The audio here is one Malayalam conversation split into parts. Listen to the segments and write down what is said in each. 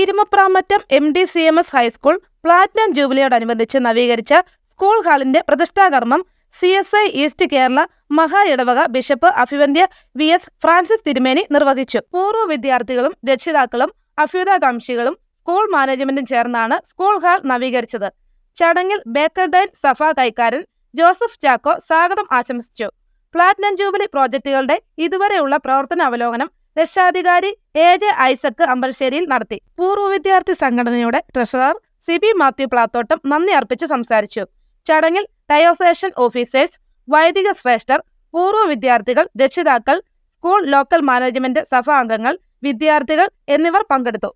Irumapramattam M D C M S high school platinum ജൂബിലിയോടനുബന്ധിച്ച് നവീകരിച്ച സ്കൂൾ ഹാളിന്റെ പ്രതിഷ്ഠാകർമ്മം C S I east Kerala മഹാ ഇടവക ബിഷപ്പ് അഭിവന്ധ്യ വി എസ് ഫ്രാൻസിസ് തിരുമേനി നിർവഹിച്ചു. പൂർവ വിദ്യാർത്ഥികളും രക്ഷിതാക്കളും അഭ്യുതാകാംക്ഷികളും സ്കൂൾ മാനേജ്മെന്റും ചേർന്നാണ് സ്കൂൾ ഹാൾ നവീകരിച്ചത്. ചടങ്ങിൽ ബേക്കർ ഡൈൻ സഫ കൈക്കാരൻ ജോസഫ് ചാക്കോ സ്വാഗതം ആശംസിച്ചു. പ്ലാറ്റിനം ജൂബിലി പ്രോജക്റ്റുകളുടെ ഇതുവരെയുള്ള പ്രവർത്തന അവലോകനം രക്ഷാധികാരി എ ജെ ഐസക്ക് അമ്പലശ്ശേരിയിൽ നടത്തി. പൂർവ വിദ്യാർത്ഥി സംഘടനയുടെ ട്രഷറർ സി സിബി മാത്യു പ്ലാത്തോട്ടം നന്ദി അർപ്പിച്ച് സംസാരിച്ചു. ചടങ്ങിൽ ഡയോസേഷൻ ഓഫീസേഴ്സ് വൈദിക ശ്രേഷ്ഠർ പൂർവ വിദ്യാർത്ഥികൾ രക്ഷിതാക്കൾ സ്കൂൾ ലോക്കൽ മാനേജ്മെന്റ് സഭ അംഗങ്ങൾ വിദ്യാർത്ഥികൾ എന്നിവർ പങ്കെടുത്തു.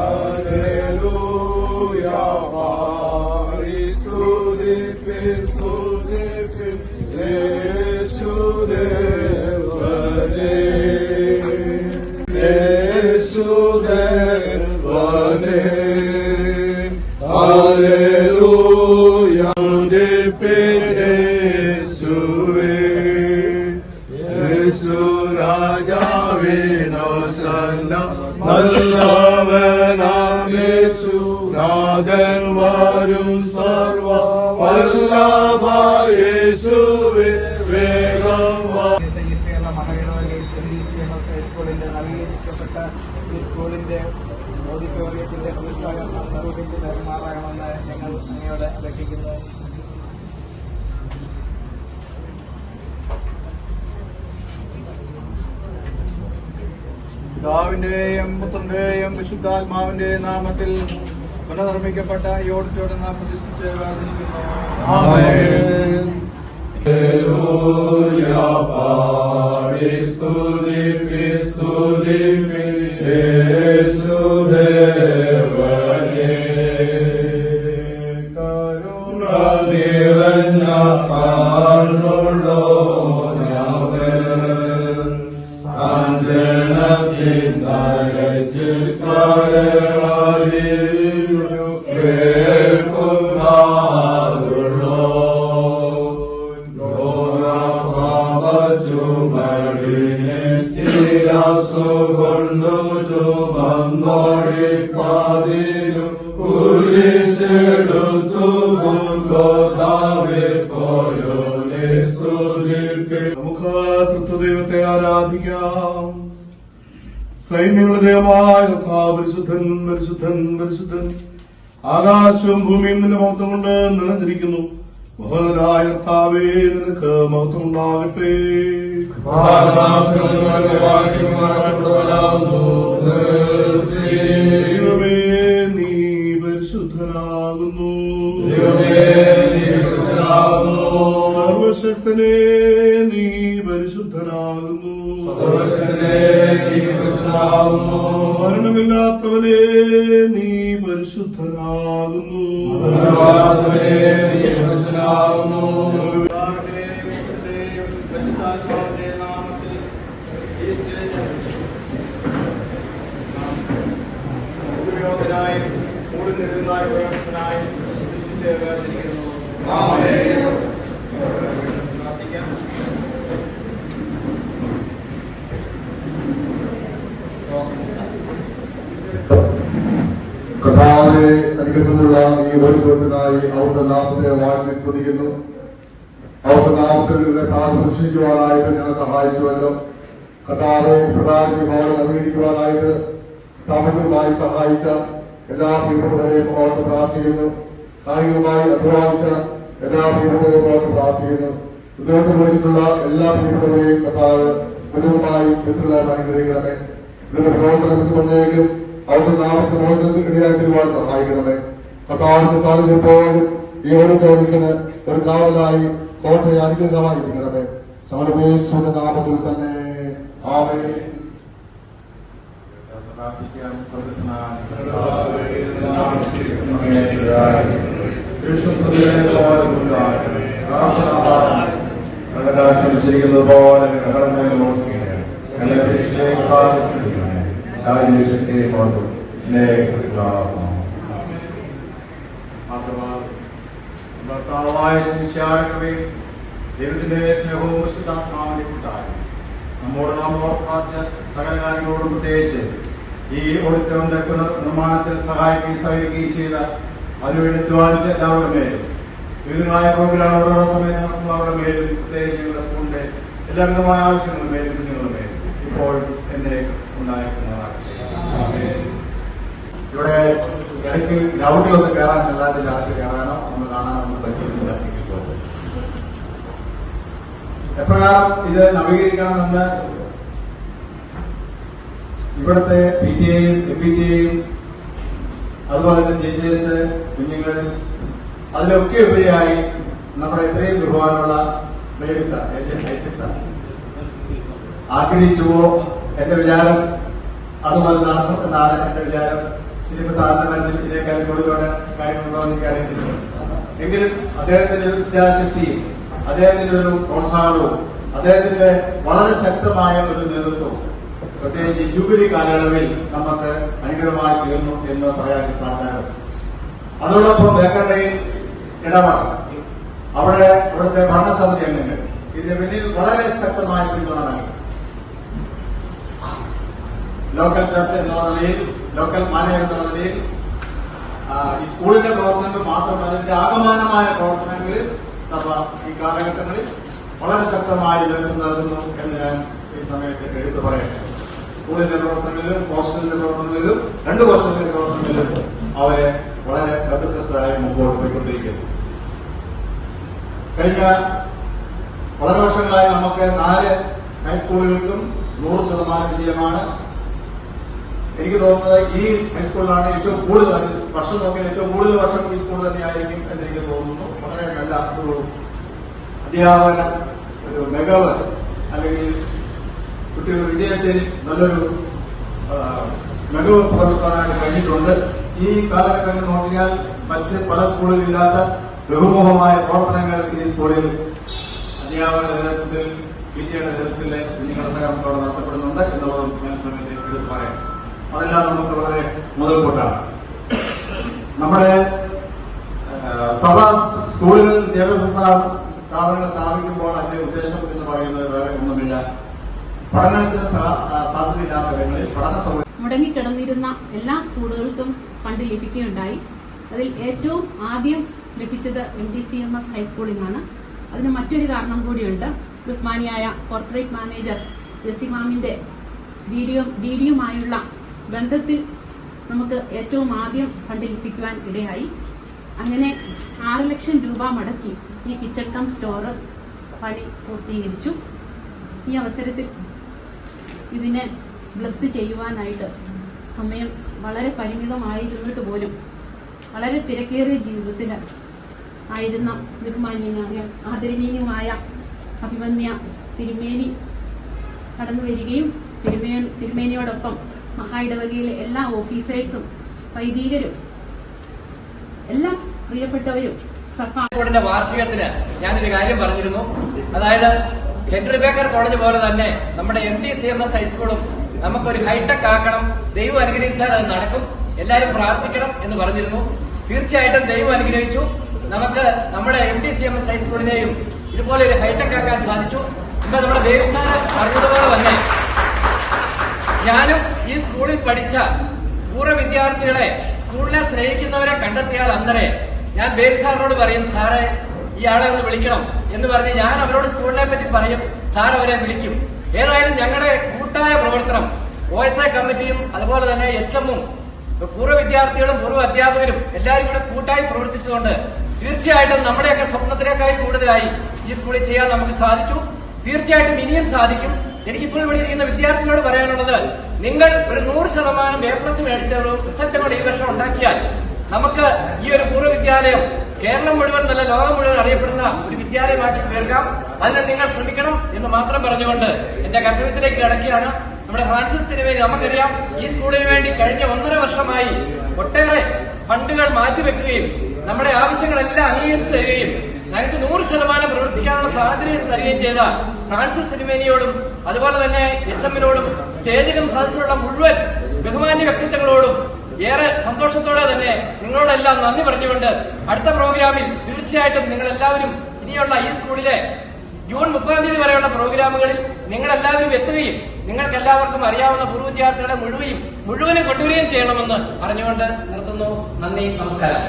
Alleluia, നാഥൻ വരും സർവ വല്ലഭയേശുവേ വേഗം വാ. East Kerala മഹായിടവകയിൽ M D C M S ഹൈസ്കൂളിന്റെ നവീകരിക്കപ്പെട്ട ഈ സ്കൂളിന്റെ ഓഡിറ്റോറിയത്തിന്റെ പ്രതിഷ്ഠാകരണം നിർവഹിച്ച് പെരുമാറണമെന്ന് ഞങ്ങൾ അങ്ങയോട് അപേക്ഷിക്കുന്നു പിതാവിന്റെയും പുത്രന്റെയും വിശുദ്ധാത്മാവിന്റെയും നാമത്തിൽ പുനർനിർമ്മിക്കപ്പെട്ട ഈ ഓഡിറ്റോറിയം നാം പ്രതിഷ്ഠിച്ച് വേർതിരിക്കുന്നു Alleluia, പാടി സ്ഥിരസുകൊണ്ടു ചുമന്നോടിക്കാതിലും കുരിശെടുത്തു ഗോതാവെ പോയോ നമുക്ക് തൃത്വദൈവത്തെ ആരാധിക്കാം സൈന്യങ്ങളുടെ ദൈവമായ പരിശുദ്ധൻ പരിശുദ്ധൻ പരിശുദ്ധൻ ആകാശവും ഭൂമിയും നിന്റെ മഹത്വം കൊണ്ട് നിറഞ്ഞിരിക്കുന്നു മഹോനരായ താവേ നിനക്ക് മഹത്വം ഉണ്ടാകട്ടെ. ദൈവമേ നീ പരിശുദ്ധനാകുന്നു. സർവശക്തനെ നീ പരിശുദ്ധനാകുന്നു. മരണമില്ലാത്തവനെ നീ പരിശുദ്ധനാകുന്നു. കഥാവിനെ അനുഗ്രഹമുള്ള ഈ ഒരുക്കത്തിനായി അവിടുത്തെ നാമത്തെ വാഴ്ത്തി സ്തുതിക്കുന്നു. അവിടുത്തെ നാമത്തിൽ ഇതിനെ പ്രാർത്ഥിക്കുവാനായിട്ട് ഞങ്ങളെ സഹായിച്ചുവല്ലോ. കഥാവെ പ്രധാന വിഭാഗം അംഗീകരിക്കുവാനായിട്ട് സാമ്പത്തികമായി സഹായിച്ച എല്ലാ പ്രിയപ്പെട്ടവരെയും ഓർത്ത് പ്രാർത്ഥിക്കുന്നു. കായികമായി അധ്വാനിച്ച എല്ലാ പ്രിയപ്പെട്ടവരെയും ഓർത്ത് പ്രാർത്ഥിക്കുന്നു. ഇദ്ദേഹത്തെ വിളിച്ചിട്ടുള്ള എല്ലാ പ്രിയപ്പെട്ടവരെയും കഥാവ് കുടുംബമായി മിത്രങ്ങളെ അനുഗ്രഹിക്കണമേ. ഇതിന്റെ പ്രവർത്തനത്തിൽ പറഞ്ഞേക്കും അവരുടെ നാമത്തെ മോചനത്തിന് ഇടയായി തീരുവാൻ സഹായിക്കണമേ. കഥാവിന്റെ സാധ്യത എപ്പോഴും ഈ ഓരോ ചോദ്യത്തിന് ഒരു കാവലായി കോട്ടയെ അനുഗ്രഹമായിരിക്കണമേ സമരമേശ്വര നാമത്തിൽ തന്നെ. ആമേ പ്രാർത്ഥിക്കാം ക്ഷമിച്ചിരിക്കുന്നത് പോലെ കടന്നു മോഷിക്കണേ എന്നെ പരീക്ഷയിലേക്ക് രാജേഷത്തെ മാത്രം ഭർത്താവായ ശിശാകമേ ദൈവത്തിന്റെ സ്നേഹവും വിശുദ്ധാത്മാവിന്റെ കൂട്ടായി നമ്മോട് നാം ഓർപ്പാച്ച സകല കാര്യങ്ങളോടും പ്രത്യേകിച്ച് ഈ ഓഡിറ്റോറിന്റെ പുനർനിർമ്മാണത്തിൽ സഹായിക്കുകയും സഹകരിക്കുകയും ചെയ്ത അതിനുവേണ്ടി അധ്വാനിച്ച എല്ലാവരുടെ മേലും. വിവിധമായ പ്രോഗ്രാം ഓരോ സമയം നടത്തുന്നവരുടെ മേലും പ്രത്യേകിച്ച് ഞങ്ങളുടെ സ്കൂളിന്റെ എല്ലാ വിധമായ ആവശ്യങ്ങളുടെ മേലും കുഞ്ഞുങ്ങളുടെ മേലും ഇപ്പോൾ എന്നെ ഉണ്ടായിരിക്കുന്നതാണ്. ഇവിടെ ഇടയ്ക്ക് ഗ്രൗണ്ടിലൊന്ന് കയറാൻ അല്ലാതെ രാത്രി കയറാനോ ഒന്ന് കാണാനോ ഒന്നും പറ്റിയിരുന്നില്ല എപ്രകാരം ഇത് നവീകരിക്കണമെന്ന് ഇവിടുത്തെ പി ടി എയും എം പി ടി എയും അതുപോലെ തന്നെ ജെ ജെ എസ് കുഞ്ഞുങ്ങൾ അതിലൊക്കെ ഉപരിയായി നമ്മുടെ ഇത്രയും സാർ. ആഗ്രഹിച്ചുവോ എന്റെ വിചാരം അതുപോലെ നടന്നു എന്നാണ് എന്റെ വിചാരം. ഇനിയിപ്പോ സാറിന്റെ മനസ്സിൽ ഇതിനേക്കാൾ കൂടുതലോടെ കാര്യങ്ങളുണ്ടോ എന്ന് എനിക്ക് അറിയത്തില്ല എങ്കിലും അദ്ദേഹത്തിന്റെ ഒരു ഇച്ഛാശക്തിയും അദ്ദേഹത്തിന്റെ ഒരു പ്രോത്സാഹനവും അദ്ദേഹത്തിന്റെ വളരെ ശക്തമായ ഒരു നേതൃത്വവും പ്രത്യേകിച്ച് ജൂബിലി കാലയളവിൽ നമുക്ക് അനുഗ്രഹമായി തീർന്നു എന്ന് പറയാൻ പാട്ടാണ് അതോടൊപ്പം ബേക്കറുടെയും ഇടപാട്. അവിടെ അവിടുത്തെ ഭരണസമിതി അംഗങ്ങൾ ഇതിന് പിന്നിൽ വളരെ ശക്തമായ പിന്തുണ നൽകി. ലോക്കൽ ചർച്ച എന്നുള്ള നിലയിൽ ലോക്കൽ മാനേജർ എന്നുള്ള നിലയിൽ ഈ സ്കൂളിന്റെ പ്രവർത്തനങ്ങൾ മാത്രമല്ല ഇതിന്റെ ആകമാനമായ പ്രവർത്തനങ്ങളിൽ സഭ ഈ കാലഘട്ടങ്ങളിൽ വളരെ ശക്തമായി നേതൃത്വം നൽകുന്നു എന്ന് ഞാൻ ഈ സമയത്ത് എടുത്തു പറയട്ടെ. സ്കൂളിന്റെ പ്രവർത്തനങ്ങളിലും ഹോസ്റ്റലിന്റെ പ്രവർത്തനങ്ങളിലും രണ്ട് വർഷത്തെ പ്രവർത്തനങ്ങളിലും അവരെ വളരെ പ്രതിസന്ധമായി മുമ്പോട്ട് പോയിക്കൊണ്ടിരിക്കുന്നു. കഴിഞ്ഞ വളരെ വർഷങ്ങളായി നമുക്ക് നാല് ഹൈസ്കൂളുകൾക്കും നൂറ് ശതമാനം വിജയമാണ്. എനിക്ക് തോന്നുന്നത് ഈ ഹൈസ്കൂളിലാണ് ഏറ്റവും കൂടുതൽ വർഷം നോക്കിയാൽ ഏറ്റവും കൂടുതൽ വർഷം ഈ സ്കൂൾ തന്നെയായിരിക്കും എന്ന് എനിക്ക് തോന്നുന്നു. വളരെ നല്ല അധ്യാപന ഒരു മികവ് അല്ലെങ്കിൽ കുട്ടിയുടെ വിജയത്തിൽ നല്ലൊരു മികവ് പുലർത്താനായിട്ട് കഴിഞ്ഞിട്ടുണ്ട്. ഈ കാലഘട്ടങ്ങളിൽ നോക്കിയാൽ മറ്റ് പല സ്കൂളിൽ ഇല്ലാത്ത ബഹുമുഖമായ പ്രവർത്തനങ്ങൾ ഈ സ്കൂളിൽ അധ്യാപകരുടെ നേതൃത്വത്തിൽ വിദ്യയുടെ നേതൃത്വത്തിൽ കുഞ്ഞുങ്ങളുടെ സഹകരണത്തോടെ നടത്തപ്പെടുന്നുണ്ട് എന്നുള്ളതും ഞാൻ സമയത്ത് എടുത്തു പറയാം. അതെല്ലാം നമുക്ക് വളരെ മുതൽക്കൂട്ടാണ്. നമ്മുടെ സഭ സ്കൂളുകൾ വിദ്യാഭ്യാസ സ്ഥാ- സ്ഥാപനങ്ങൾ സ്ഥാപിക്കുമ്പോൾ അതിന്റെ ഉദ്ദേശം എന്ന് പറയുന്നത് വേറെ ഒന്നുമില്ല. പഠനത്തിന് സാധ്യതയില്ലാത്തവങ്ങളിൽ പഠന സൗകര്യം മുടങ്ങിക്കിടന്നിരുന്ന എല്ലാ സ്കൂളുകൾക്കും ഫണ്ട് ലഭിക്കുകയുണ്ടായി. അതിൽ ഏറ്റവും ആദ്യം ലഭിച്ചത് M D C M S ഹൈസ്കൂളിനാണ് അതിന് മറ്റൊരു കാരണം കൂടിയുണ്ട്. ബഹുമാനിയായ കോർപ്പറേറ്റ് മാനേജർ ജസിമാമിന്റെ ഡിഡിയും ഡിഡിയുമായുള്ള ബന്ധത്തിൽ നമുക്ക് ഏറ്റവും ആദ്യം ഫണ്ട് ലഭിക്കുവാൻ ഇടയായി. അങ്ങനെ ആറ് ലക്ഷം രൂപ മടക്കി ഈ കിച്ചൺ കം സ്റ്റോർ പണി പൂർത്തീകരിച്ചു. ഈ അവസരത്തിൽ ഇതിനെ ബ്ലസ് ചെയ്യുവാനായിട്ട് സമയം വളരെ പരിമിതമായിരുന്നിട്ട് പോലും വളരെ തിരക്കേറിയ ജീവിതത്തിൽ ആയിരുന്ന ബഹുമാന്യനായ ആദരണീയമായ അഭിമന്യ തിരുമേനി കടന്നു വരികയും തിരുമേ തിരുമേനിയോടൊപ്പം മഹായിടവകയിലെ എല്ലാ ഓഫീസേഴ്സും വൈദികരും എല്ലാ പ്രിയപ്പെട്ടവരും ബോർഡിന്റെ വാർഷികത്തിന് ഞാനൊരു കാര്യം പറഞ്ഞിരുന്നു. അതായത് ഹെൻറി ബേക്കർ കോളേജ് പോലെ തന്നെ നമ്മുടെ M D C M S ഹൈസ്കൂളും നമുക്കൊരു ഹൈടെക് ആക്കണം. ദൈവം അനുഗ്രഹിച്ചാൽ അത് നടക്കും. എല്ലാവരും പ്രാർത്ഥിക്കണം എന്ന് പറഞ്ഞിരുന്നു. തീർച്ചയായിട്ടും ദൈവം അനുഗ്രഹിച്ചു. നമുക്ക് നമ്മുടെ M D C M S ഹൈസ്കൂളിനെയും ഇതുപോലെ ഒരു ഹൈടെക് ആക്കാൻ സാധിച്ചു. ഇപ്പൊ നമ്മുടെ ദേവസ്ഥാന പറഞ്ഞതുപോലെ തന്നെ ഞാനും ഈ സ്കൂളിൽ പഠിച്ച പൂർവ വിദ്യാർത്ഥികളെ സ്കൂളിനെ സ്നേഹിക്കുന്നവരെ കണ്ടെത്തിയാൽ അന്നേരെ ഞാൻ ബേബി സാറിനോട് പറയും സാറേ ആളെ ഒന്ന് വിളിക്കണം. എന്ന് പറഞ്ഞ് ഞാൻ അവരോട് സ്കൂളിനെ പറ്റി പറയും. സാർ അവരെ വിളിക്കും. ഏതായാലും ഞങ്ങളുടെ കൂട്ടായ പ്രവർത്തനം ഒ എസ് ഐ കമ്മിറ്റിയും അതുപോലെ തന്നെ എച്ച് എമ്മും പൂർവ വിദ്യാർത്ഥികളും പൂർവ അധ്യാപകരും എല്ലാവരും കൂടെ കൂട്ടായി പ്രവർത്തിച്ചുകൊണ്ട് തീർച്ചയായിട്ടും നമ്മുടെയൊക്കെ സ്വപ്നത്തിനേക്കാൾ കൂടുതലായി ഈ സ്കൂളിൽ ചെയ്യാൻ നമുക്ക് സാധിച്ചു. തീർച്ചയായിട്ടും ഇനിയും സാധിക്കും. എനിക്കിപ്പോൾ ഇവിടെ ഇരിക്കുന്ന വിദ്യാർത്ഥികളോട് പറയാനുള്ളത് നിങ്ങൾ ഒരു നൂറ് ശതമാനം എ പ്ലസ് മേടിച്ച ഒരു റിസൾട്ട് കൂടെ ഈ വർഷം ഉണ്ടാക്കിയാൽ നമുക്ക് ഈ ഒരു പൂർവ വിദ്യാലയം കേരളം മുഴുവൻ നല്ല ലോകം മുഴുവൻ അറിയപ്പെടുന്ന ഒരു വിദ്യാലയമാക്കി തീർക്കാം. അതിന് നിങ്ങൾ ശ്രമിക്കണം എന്ന് മാത്രം പറഞ്ഞുകൊണ്ട് എന്റെ കർത്തവ്യത്തിലേക്ക് കിടക്കുകയാണ്. നമ്മുടെ ഫ്രാൻസിസ് തിരുവേദി നമുക്കറിയാം ഈ സ്കൂളിന് വേണ്ടി കഴിഞ്ഞ ഒന്നര വർഷമായി ഒട്ടേറെ ഫണ്ടുകൾ മാറ്റിവെക്കുകയും നമ്മുടെ ആവശ്യങ്ങളെല്ലാം അംഗീകരിച്ചു തരികയും ഞങ്ങൾക്ക് നൂറ് ശതമാനം പ്രവർത്തിക്കാനുള്ള സാഹചര്യം തരികയും ചെയ്ത ഫ്രാൻസിസ് തിരുമേനിയോടും അതുപോലെ തന്നെ എച്ച് എമ്മിനോടും സ്റ്റേജിലും സദസ്സിലുള്ള മുഴുവൻ ബഹുമാന്യ വ്യക്തിത്വങ്ങളോടും ഏറെ സന്തോഷത്തോടെ തന്നെ നിങ്ങളോടെല്ലാം നന്ദി പറഞ്ഞുകൊണ്ട് അടുത്ത പ്രോഗ്രാമിൽ തീർച്ചയായിട്ടും നിങ്ങൾ എല്ലാവരും ഇനിയുള്ള ഈ സ്കൂളിലെ ജൂൺ മുപ്പതാം തീയതി വരെയുള്ള പ്രോഗ്രാമുകളിൽ നിങ്ങൾ എല്ലാവരും എത്തുകയും നിങ്ങൾക്ക് എല്ലാവർക്കും അറിയാവുന്ന പൂർവ വിദ്യാർത്ഥികളെ മുഴുവനും മുഴുവനും കൊണ്ടുവരികയും ചെയ്യണമെന്ന് പറഞ്ഞുകൊണ്ട് നിർത്തുന്നു. നന്ദി നമസ്കാരം.